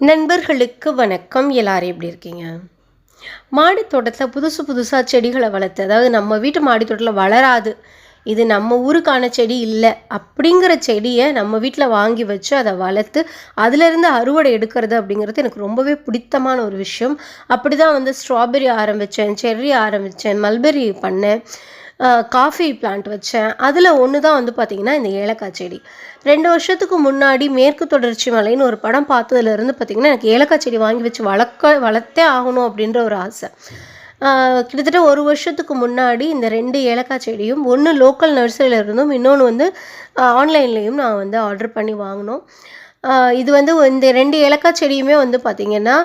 நண்பர்களுக்கு வணக்கம். எல்லாரும் எப்படி இருக்கீங்க? மாடி தோட்டத்தில் புதுசு புதுசாக செடிகளை வளர்த்து அதாவது நம்ம வீட்டு மாடி தோட்டத்தில் வளராது இது நம்ம ஊருக்கான செடி இல்லை அப்படிங்கிற செடியை நம்ம வீட்டில் வாங்கி வச்சு அதை வளர்த்து அதிலிருந்து அறுவடை எடுக்கிறது அப்படிங்கிறது எனக்கு ரொம்பவே பிடித்தமான ஒரு விஷயம். அப்படி தான் வந்து ஸ்ட்ராபெரி ஆரம்பித்தேன் செர்ரி ஆரம்பித்தேன் மல்பெரி பண்ணேன். காஃபி பிளான்ட் வச்சேன். அதில் ஒன்று தான் வந்து பார்த்திங்கன்னா இந்த ஏலக்காய் செடி. ரெண்டு வருஷத்துக்கு முன்னாடி மேற்கு தொடர்ச்சி மலைன்னு ஒரு படம் பார்த்ததுலேருந்து பார்த்திங்கன்னா எனக்கு ஏலக்காய் செடி வாங்கி வச்சு வளர்க்க வளர்த்தே ஆகணும் அப்படின்ற ஒரு ஆசை. கிட்டத்தட்ட ஒரு வருஷத்துக்கு முன்னாடி இந்த ரெண்டு ஏலக்காய் செடியும் ஒன்று லோக்கல் நர்சரியில் இருந்தும் இன்னொன்று வந்து ஆன்லைன்லேயும் நான் வந்து ஆர்டர் பண்ணி வாங்கினோம். இது வந்து இந்த ரெண்டு ஏலக்காய் செடியுமே வந்து பார்த்திங்கன்னா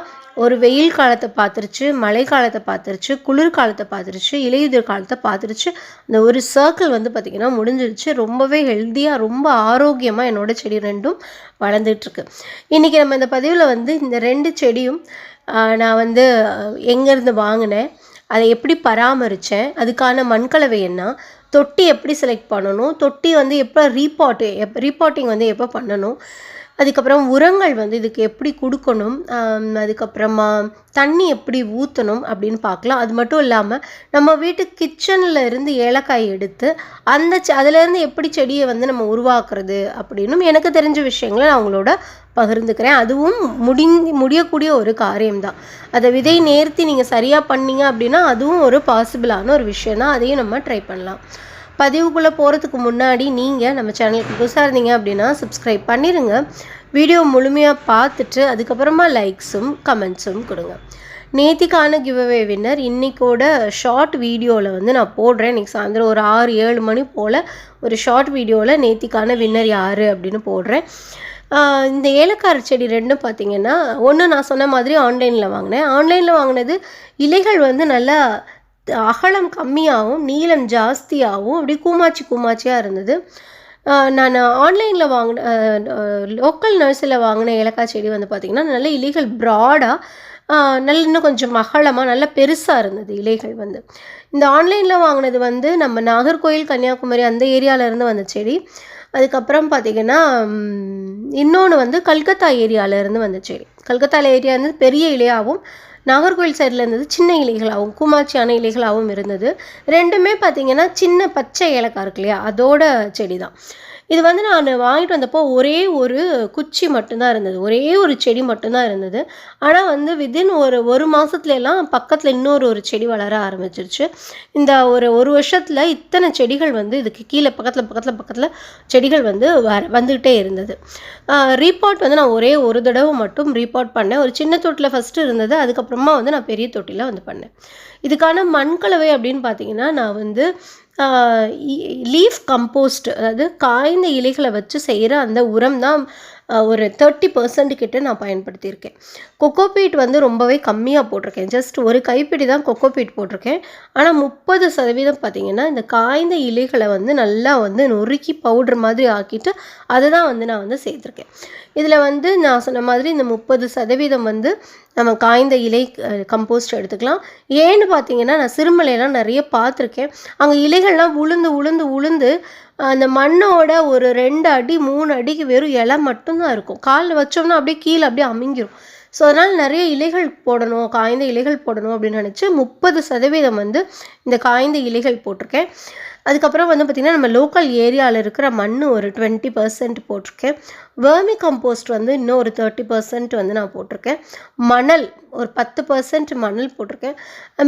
ஒரு வெயில் காலத்தை பார்த்துருச்சு மழை காலத்தை பார்த்துருச்சு குளிர் காலத்தை பார்த்துருச்சு இலையுதிர் காலத்தை பார்த்துருச்சு. அந்த ஒரு சர்க்கிள் வந்து பார்த்திங்கன்னா முடிஞ்சிருச்சு. ரொம்பவே ஹெல்த்தியாக ரொம்ப ஆரோக்கியமாக என்னோடய செடி ரெண்டும் வளர்ந்துட்டுருக்கு இன்றைக்கி நம்ம இந்த பதிவில் வந்து இந்த ரெண்டு செடியும் நான் வந்து எங்கேருந்து வாங்கினேன் அதை எப்படி பராமரித்தேன் அதுக்கான மண்கலவை என்ன தொட்டி எப்படி செலக்ட் பண்ணணும் தொட்டி வந்து எப்போ ரீபாட்டு எப் ரீபாட்டிங் வந்து எப்போ பண்ணணும் அதுக்கப்புறம் உரங்கள் வந்து இதுக்கு எப்படி கொடுக்கணும் அதுக்கப்புறமா தண்ணி எப்படி ஊற்றணும் அப்படின்னு பார்க்கலாம். அது மட்டும் இல்லாமல் நம்ம வீட்டு கிச்சனில் இருந்து ஏலக்காய் எடுத்து அந்த செ- அதுலேருந்து எப்படி செடியை வந்து நம்ம உருவாக்குறது அப்படின்னும் எனக்கு தெரிஞ்ச விஷயங்களை நான் அவங்களோட பகிர்ந்துக்கிறேன். அதுவும் முடி முடியக்கூடிய ஒரு காரியம்தான். அதை விதை நேர்த்தி நீங்கள் சரியாக பண்ணீங்க அப்படின்னா அதுவும் ஒரு பாசிபிளான ஒரு விஷயம் தான் அதையும் நம்ம ட்ரை பண்ணலாம். பதிவுக்குள்ளே போகிறதுக்கு முன்னாடி நீங்கள் நம்ம சேனலுக்கு புதுசாக இருந்தீங்க அப்படின்னா சப்ஸ்கிரைப் பண்ணிடுங்க வீடியோ முழுமையாக பார்த்துட்டு அதுக்கப்புறமா லைக்ஸும் கமெண்ட்ஸும் கொடுங்க. நேத்திக்கான கிவ்அவே வின்னர் இன்றைக்கோட ஷார்ட் வீடியோவில் வந்து நான் போடுறேன். இன்னைக்கு சாயந்தரம் ஒரு ஆறு ஏழு மணி போல் ஒரு ஷார்ட் வீடியோவில் நேத்திக்கான வின்னர் யார் அப்படின்னு போடுறேன். இந்த ஏலக்காய் செடி ரெண்டும் பார்த்தீங்கன்னா ஒன்று நான் சொன்ன மாதிரி ஆன்லைனில் வாங்கினேன். ஆன்லைனில் வாங்கினது இலைகள் வந்து நல்லா அகலம் கம்மியாகவும் நீளம் ஜாஸ்தியாகவும் அப்படி கூமாச்சி கூமாச்சியாக இருந்தது. நான் ஆன்லைனில் வாங்கின லோக்கல் நர்சரியில் வாங்கின ஏலக்காய் செடி வந்து பார்த்திங்கன்னா நல்ல இலைகள் ப்ராடாக நல்ல இன்னும் கொஞ்சம் அகலமாக நல்ல பெருசாக இருந்தது இலைகள் வந்து. இந்த ஆன்லைனில் வாங்கினது வந்து நம்ம நாகர்கோயில் கன்னியாகுமரி அந்த ஏரியாவிலேருந்து வந்த செடி. அதுக்கப்புறம் பார்த்திங்கன்னா இன்னொன்று வந்து கல்கத்தா ஏரியாவிலேருந்து இருந்து வந்த செடி. கல்கத்தா ஏரியா இருந்து பெரிய இலையாகவும் நாகர்கோவில் சைடில் இருந்தது சின்ன இலைகளாகவும் கூமாச்சியான இலைகளாகவும் இருந்தது. ரெண்டுமே பார்த்தீங்கன்னா சின்ன பச்சை ஏலக்காய் இருக்கு இல்லையா? அதோட செடி தான் இது வந்து நான் வாங்கிட்டு வந்தப்போ ஒரே ஒரு குச்சி மட்டும்தான் இருந்தது. ஒரே ஒரு செடி மட்டும்தான் இருந்தது. ஆனால் வந்து வித்தின் ஒரு ஒரு மாதத்துலலாம் எல்லாம் பக்கத்தில் இன்னொரு ஒரு செடி வளர ஆரம்பிச்சிருச்சு. இந்த ஒரு ஒரு வருஷத்தில் இத்தனை செடிகள் வந்து இதுக்கு கீழே பக்கத்தில் பக்கத்தில் பக்கத்தில் செடிகள் வந்து வர வந்துக்கிட்டே இருந்தது. ரீபாட் வந்து நான் ஒரே ஒரு தடவை மட்டும் ரீபாட் பண்ணேன். ஒரு சின்ன தொட்டியில் ஃபஸ்ட்டு இருந்தது. அதுக்கப்புறமா வந்து நான் பெரிய தொட்டியில் வந்து பண்ணேன். இதுக்கான மண்கலவை அப்படின்னு பார்த்தீங்கன்னா நான் வந்து லீஃப் கம்போஸ்ட் அதாவது காய்ந்த இலைகளை வச்சு செய்கிற அந்த உரம் தான் ஒரு தேர்ட்டி பர்சன்ட் கிட்ட நான் பயன்படுத்தியிருக்கேன். கொக்கோபீட் வந்து ரொம்பவே கம்மியாக போட்டிருக்கேன். ஜஸ்ட் ஒரு கைப்பிடி தான் கொக்கோபீட் போட்டிருக்கேன். ஆனால் முப்பது சதவீதம் பார்த்தீங்கன்னா இந்த காய்ந்த இலைகளை வந்து நல்லா வந்து நொறுக்கி பவுடர் மாதிரி ஆக்கிட்டு அதை தான் வந்து நான் வந்து சேர்த்துருக்கேன். இதில் வந்து நான் சொன்ன மாதிரி இந்த முப்பது சதவீதம் வந்து நம்ம காய்ந்த இலை கம்போஸ்ட் எடுத்துக்கலாம். ஏன்னு பார்த்தீங்கன்னா நான் சிறுமலையெல்லாம் நிறைய பார்த்துருக்கேன் அங்கே இலைகள்லாம் உளுந்து உளுந்து உளுந்து அந்த மண்ணோட ஒரு ரெண்டு அடி மூணு அடிக்கு வெறும் இலை மட்டும்தான் இருக்கும். காலில் வச்சோம்னா அப்படியே கீழே அப்படியே அமிங்கிரும். ஸோ அதனால் நிறைய இலைகள் போடணும் காய்ந்த இலைகள் போடணும் அப்படின்னு நினச்சி முப்பது சதவீதம் வந்து இந்த காய்ந்த இலைகள் போட்டிருக்கேன். அதுக்கப்புறம் வந்து பார்த்திங்கன்னா நம்ம லோக்கல் ஏரியாவில் இருக்கிற மண் ஒரு டுவெண்ட்டி பர்சன்ட் போட்டிருக்கேன். வேர்மி கம்போஸ்ட் வந்து இன்னும் ஒரு தேர்ட்டி பர்சன்ட் வந்து நான் போட்டிருக்கேன். மணல் ஒரு பத்து பர்சன்ட் மணல் போட்டிருக்கேன்.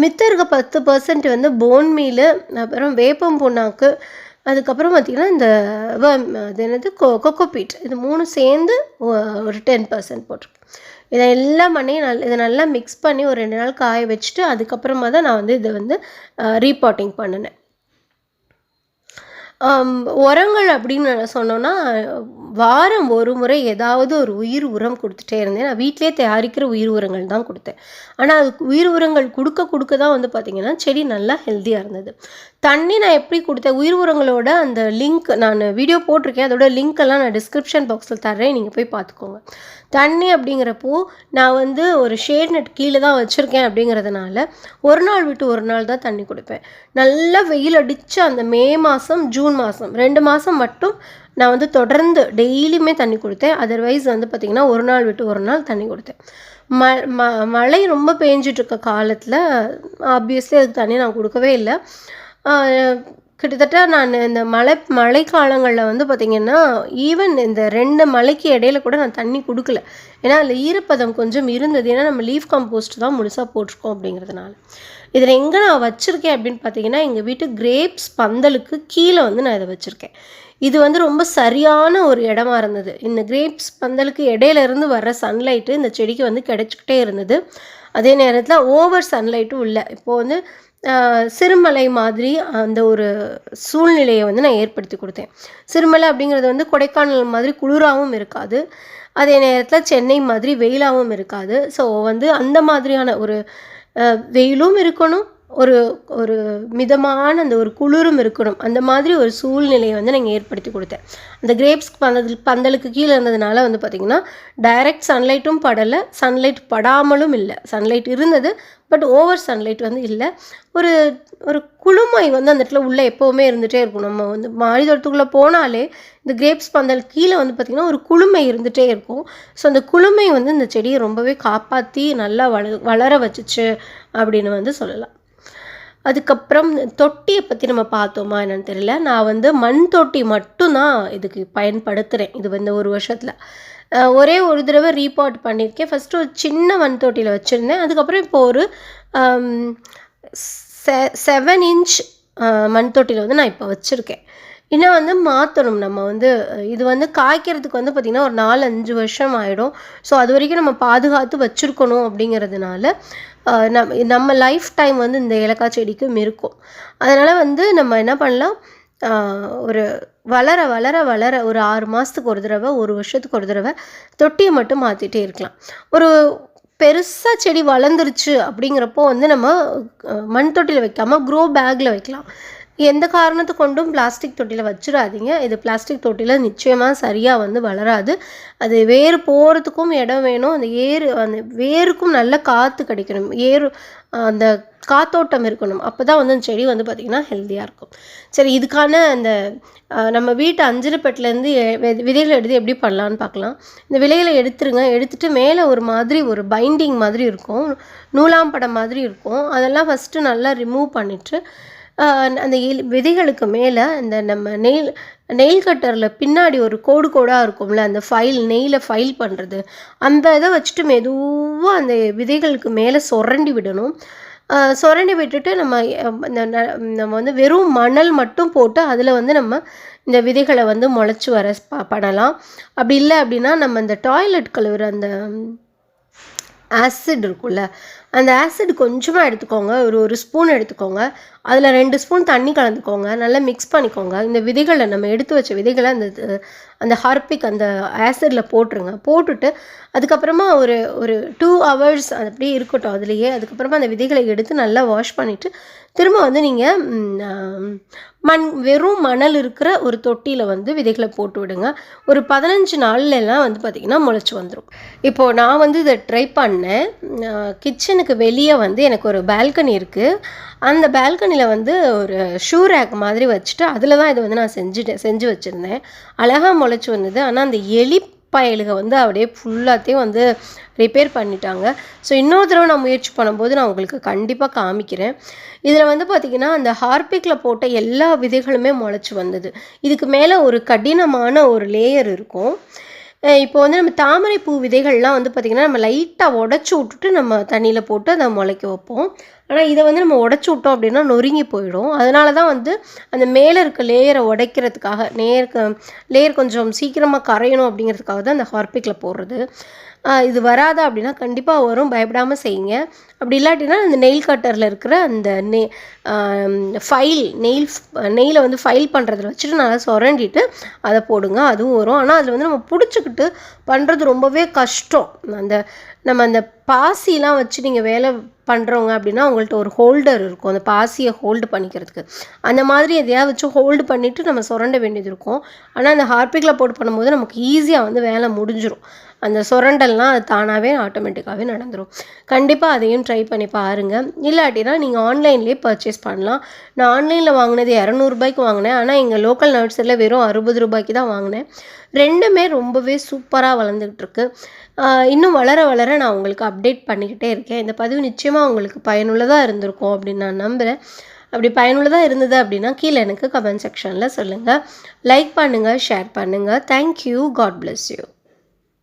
மித்த இருக்க பத்து பர்சன்ட் வந்து போன் மீல் அப்புறம் வேப்பம் புண்ணாக்கு அதுக்கப்புறம் பார்த்திங்கன்னா இந்த worm, அது என்னது கொ கொக்கோபீட் இது மூணும் சேர்ந்து ஒரு டென் பர்சன்ட் போட்டிருக்கேன் இதை எல்லா மண்ணையும் நல் இதை நல்லா மிக்ஸ் பண்ணி ஒரு ரெண்டு நாள் காய வச்சுட்டு அதுக்கப்புறமா தான் நான் வந்து இதை வந்து ரீபாட்டிங் பண்ணினேன். உரங்கள் அப்படின்னு நான் சொன்னோன்னா வாரம் ஒரு முறை ஏதாவது ஒரு உயிர் உரம் கொடுத்துட்டே இருந்தேன். நான் வீட்டிலே தயாரிக்கிற உயிர் உரங்கள் தான் கொடுத்தேன். ஆனால் அதுக்கு உயிர் உரங்கள் கொடுக்க கொடுக்க தான் வந்து பார்த்திங்கன்னா செடி நல்லா ஹெல்த்தியாக இருந்தது. தண்ணி நான் எப்படி கொடுத்தேன்? உயிர் உரங்களோட அந்த லிங்க் நான் வீடியோ போட்டிருக்கேன். அதோட லிங்க் எல்லாம் நான் டிஸ்கிரிப்ஷன் பாக்ஸில் தர்றேன். நீங்கள் போய் பார்த்துக்கோங்க தண்ணி அப்படிங்கிறப்போ நான் வந்து ஒரு ஷேட் நெட் கீழே தான் வச்சுருக்கேன் அப்படிங்கிறதுனால ஒரு நாள் விட்டு ஒரு நாள் தான் தண்ணி கொடுப்பேன். நல்லா வெயில் அடித்து அந்த மே மாதம் ஜூன் மாதம் ரெண்டு மாதம் மட்டும் நான் வந்து தொடர்ந்து டெய்லியுமே தண்ணி கொடுத்தேன். அதர்வைஸ் வந்து பார்த்திங்கன்னா ஒரு நாள் விட்டு ஒரு நாள் தண்ணி கொடுத்தேன். ம ம மழை ரொம்ப பெஞ்சிட்ருக்க காலத்தில் ஆப்வியஸ்லி அதுக்கு தண்ணி நான் கொடுக்கவே இல்லை. கிட்டத்தட்ட நான் இந்த மழை மழை காலங்களில் வந்து பார்த்திங்கன்னா ஈவன் இந்த ரெண்டு மலைக்கு இடையில கூட நான் தண்ணி கொடுக்கல. ஏன்னா அதில் ஈரப்பதம் கொஞ்சம் இருந்தது. ஏன்னா நம்ம லீஃப் கம்போஸ்ட் தான் முழுசாக போட்டிருக்கோம் அப்படிங்கிறதுனால. இதில் எங்கே நான் வச்சுருக்கேன் அப்படின்னு பார்த்தீங்கன்னா எங்கள் வீட்டு கிரேப்ஸ் பந்தலுக்கு கீழே வந்து நான் இதை வச்சுருக்கேன். இது வந்து ரொம்ப சரியான ஒரு இடமா இருந்தது. இந்த கிரேப்ஸ் பந்தலுக்கு இடையில இருந்து வர்ற சன்லைட்டு இந்த செடிக்கு வந்து கிடைச்சிக்கிட்டே இருந்தது. அதே நேரத்தில் ஓவர் சன்லைட்டும் இல்லை. இப்போது வந்து சிறுமலை மாதிரி அந்த ஒரு சூழ்நிலையை வந்து நான் ஏற்படுத்தி கொடுத்தேன். சிறுமலை அப்படிங்கிறது வந்து கொடைக்கானல் மாதிரி குளிராகவும் இருக்காது. அதே நேரத்தில் சென்னை மாதிரி வெயிலாகவும் இருக்காது. ஸோ வந்து அந்த மாதிரியான ஒரு வெயிலும் இருக்கணும். ஒரு ஒரு மிதமான அந்த ஒரு குளிரும் இருக்கணும். அந்த மாதிரி ஒரு சூழ்நிலையை வந்து நாங்கள் ஏற்படுத்தி கொடுத்தேன். அந்த கிரேப்ஸ் பந்தல் பந்தலுக்கு கீழே இருந்ததுனால வந்து பார்த்திங்கன்னா டைரக்ட் சன்லைட்டும் படலை. சன்லைட் படாமலும் இல்லை. சன்லைட் இருந்தது பட் ஓவர் சன்லைட் வந்து இல்லை. ஒரு ஒரு குளுமை வந்து அந்த இடத்துல உள்ளே எப்போவுமே இருந்துகிட்டே இருக்கும். நம்ம வந்து மாடி தோட்டத்துக்குள்ளே போனாலே இந்த கிரேப்ஸ் பந்தல் கீழே வந்து பார்த்திங்கன்னா ஒரு குளுமை இருந்துகிட்டே இருக்கும். ஸோ அந்த குளுமை வந்து இந்த செடியை ரொம்பவே காப்பாற்றி நல்லா வள வளர வச்சுச்சு அப்படின்னு வந்து சொல்லலாம். அதுக்கப்புறம் தொட்டியை பற்றி நம்ம பார்த்தோமா என்னன்னு தெரியல. நான் வந்து மண் தொட்டி மட்டும்தான் இதுக்கு பயன்படுத்துகிறேன் இது வந்து ஒரு வருஷத்தில். ஒரே ஒரு தடவை ரீபாட் பண்ணியிருக்கேன். ஃபஸ்ட்டு ஒரு சின்ன மண் தொட்டியில் வச்சுருந்தேன். அதுக்கப்புறம் இப்போ ஒரு செ செவன் இன்ச் மண் தொட்டியில் வந்து நான் இப்போ வச்சுருக்கேன். இன்னும் வந்து மாற்றணும் நம்ம வந்து இது வந்து காய்க்கிறதுக்கு வந்து பார்த்திங்கன்னா ஒரு நாலு அஞ்சு வருஷம் ஆகிடும் ஸோ அது வரைக்கும் நம்ம பாதுகாத்து வச்சுருக்கணும் அப்படிங்கிறதுனால நம் நம்ம நம்ம லைஃப் டைம் வந்து இந்த ஏலக்காய் செடிக்கும் இருக்கும். அதனால் வந்து நம்ம என்ன பண்ணலாம்? ஒரு வளர வளர வளர ஒரு ஆறு மாதத்துக்கு ஒரு தடவை ஒரு வருஷத்துக்கு ஒரு தடவை தொட்டியை மட்டும் மாற்றிட்டே இருக்கலாம். ஒரு பெருசாக செடி வளர்ந்துருச்சு அப்படிங்கிறப்போ வந்து நம்ம மண் தொட்டியில் வைக்காமல் க்ரோ பேக்கில் வைக்கலாம். எந்த காரணத்தை கொண்டும் பிளாஸ்டிக் தொட்டியில் வச்சிடாதீங்க. இது பிளாஸ்டிக் தொட்டியில் நிச்சயமாக சரியாக வந்து வளராது. அது வேர் போகிறதுக்கும் இடம் வேணும். அந்த ஏறு அந்த வேருக்கும் நல்ல காற்று கிடைக்கணும். ஏறு அந்த காத்தோட்டம் இருக்கணும். அப்போ தான் வந்து அந்த செடி வந்து பார்த்திங்கன்னா ஹெல்த்தியாக இருக்கும். சரி இதுக்கான அந்த நம்ம வீட்டு அஞ்சரைப்பட்டிலேருந்து விதைகளை எடுத்து எப்படி பண்ணலான்னு பார்க்கலாம் இந்த விலைகளை எடுத்துருங்க. எடுத்துகிட்டு மேலே ஒரு மாதிரி ஒரு பைண்டிங் மாதிரி இருக்கும். நூலாம் படம் மாதிரி இருக்கும். அதெல்லாம் ஃபஸ்ட்டு நல்லா ரிமூவ் பண்ணிவிட்டு அந்த விதைகளுக்கு மேலே இந்த நம்ம நெயில் நெயில் கட்டரில் பின்னாடி ஒரு கோடு கோடாக இருக்கும்ல அந்த ஃபைல் நெயிலை ஃபைல் பண்ணுறது அந்த இதை வச்சுட்டு மெதுவாக அந்த விதைகளுக்கு மேலே சுரண்டி விடணும். சுரண்டி விட்டுட்டு நம்ம ந- நம்ம வந்து வெறும் மணல் மட்டும் போட்டு அதில் வந்து நம்ம இந்த விதைகளை வந்து முளைச்சி வர ப- பண்ணலாம். அப்படி இல்லை அப்படின்னா நம்ம இந்த டாய்லெட் கழுவுற அந்த ஆசிட் இருக்கும்ல அந்த ஆசிட் கொஞ்சமாக எடுத்துக்கோங்க. ஒரு ஒரு ஸ்பூன் எடுத்துக்கோங்க. அதில் ரெண்டு ஸ்பூன் தண்ணி கலந்துக்கோங்க. நல்லா மிக்ஸ் பண்ணிக்கோங்க. இந்த விதைகளை நம்ம எடுத்து வச்ச விதைகளை அந்த அந்த ஹார்பிக் அந்த ஆசிடில் போட்டுருங்க. போட்டுட்டு அதுக்கப்புறமா ஒரு ஒரு டூ ஹவர்ஸ் அது அப்படியே இருக்கட்டும் அதுலேயே. அதுக்கப்புறமா அந்த விதைகளை எடுத்து நல்லா வாஷ் பண்ணிவிட்டு திரும்ப வந்து நீங்கள் மண் வெறும் மணல் இருக்கிற ஒரு தொட்டியில் வந்து விதைகளை போட்டு விடுங்க. ஒரு பதினஞ்சு நாள்லலாம் வந்து பார்த்திங்கன்னா முளைச்சி வந்துடும் இப்போது நான் வந்து இதை ட்ரை பண்ணேன். கிச்சனுக்கு வெளியே வந்து எனக்கு ஒரு பால்கனி இருக்குது அந்த பால்கனியில் வந்து ஒரு ஷூ ரேக் மாதிரி வச்சுட்டு அதில் தான் இதை வந்து நான் செஞ்சுட்டேன் செஞ்சு வச்சுருந்தேன். அழகாக முளைச்சி வந்தது. ஆனால் அந்த எலி பயலுக வந்து அப்படியே ஃபுல்லாத்தையும் வந்து ரிப்பேர் பண்ணிட்டாங்க. ஸோ இன்னொரு தடவை நான் முயற்சி பண்ணும்போது நான் உங்களுக்கு கண்டிப்பாக காமிக்கிறேன். இதில் வந்து பார்த்திங்கன்னா அந்த ஹார்பிக்கில் போட்ட எல்லா விதைகளுமே முளைச்சி வந்தது. இதுக்கு மேலே ஒரு கடினமான ஒரு லேயர் இருக்கும். இப்போ வந்து நம்ம தாமரை பூ விதைகள்லாம் வந்து பார்த்திங்கன்னா நம்ம லைட்டாக உடச்சி விட்டுட்டு நம்ம தண்ணியில் போட்டு அதை முளைக்க வைப்போம். ஆனால் இதை வந்து நம்ம உடச்சி விட்டோம் அப்படின்னா நொறுங்கி போயிடும். அதனால தான் வந்து அந்த மேலே இருக்க லேயரை உடைக்கிறதுக்காக நேருக்கு லேயர் கொஞ்சம் சீக்கிரமாக கரையணும் அப்படிங்கிறதுக்காக தான் அந்த ஹார்பிக்கில் போடுறது. இது வராதா அப்படின்னா கண்டிப்பாக வரும். பயப்படாமல் செய்யுங்க. அப்படி இல்லாட்டினா அந்த நெயில் கட்டரில் இருக்கிற அந்த நெ ஃபைல் நெயில் நெயிலை வந்து ஃபைல் பண்ணுறதுல வச்சுட்டு நல்லா சுரண்டிட்டு அதை போடுங்க. அதுவும் வரும். ஆனால் அதில் வந்து நம்ம பிடிச்சிக்கிட்டு பண்ணுறது ரொம்பவே கஷ்டம். அந்த நம்ம அந்த பாசிலாம் வச்சு நீங்கள் வேலை பண்ணுறவங்க அப்படின்னா உங்கள்கிட்ட ஒரு ஹோல்டர் இருக்கும். அந்த பாசியை ஹோல்டு பண்ணிக்கிறதுக்கு. அந்த மாதிரி எதையாவது வச்சு ஹோல்டு பண்ணிவிட்டு நம்ம சுரண்ட வேண்டியது இருக்கும். ஆனால் அந்த ஹார்பிக்கில் போட்டு பண்ணும்போது நமக்கு ஈஸியாக வந்து வேலை முடிஞ்சிடும் அந்த சுரண்டல்லாம் அது தானாகவே ஆட்டோமேட்டிக்காகவே நடந்துடும் கண்டிப்பாக அதையும் ட்ரை பண்ணி பாருங்கள் இல்லாட்டினா நீங்கள் ஆன்லைன்லேயே பர்ச்சேஸ் பண்ணலாம். நான் ஆன்லைனில் வாங்கினது இரநூறுபாய்க்கு வாங்கினேன். ஆனால் எங்கள் லோக்கல் நர்சரியில் வெறும் அறுபது ரூபாய்க்கு தான் வாங்கினேன். ரெண்டுமே ரொம்பவே சூப்பராக வளர்ந்துக்கிட்டு இருக்கு இன்னும் வளர வளர நான் உங்களுக்கு அப்டேட் பண்ணிக்கிட்டே இருக்கேன். இந்த பதிவு நிச்சயமாக உங்களுக்கு பயனுள்ளதாக இருந்திருக்கும் அப்படின்னு நான் நம்புகிறேன் அப்படி பயனுள்ளதாக இருந்தது அப்படின்னா கீழே எனக்கு கமெண்ட் செக்ஷனில் சொல்லுங்கள் லைக் பண்ணுங்கள் ஷேர் பண்ணுங்கள் தேங்க்யூ காட் பிளஸ் யூ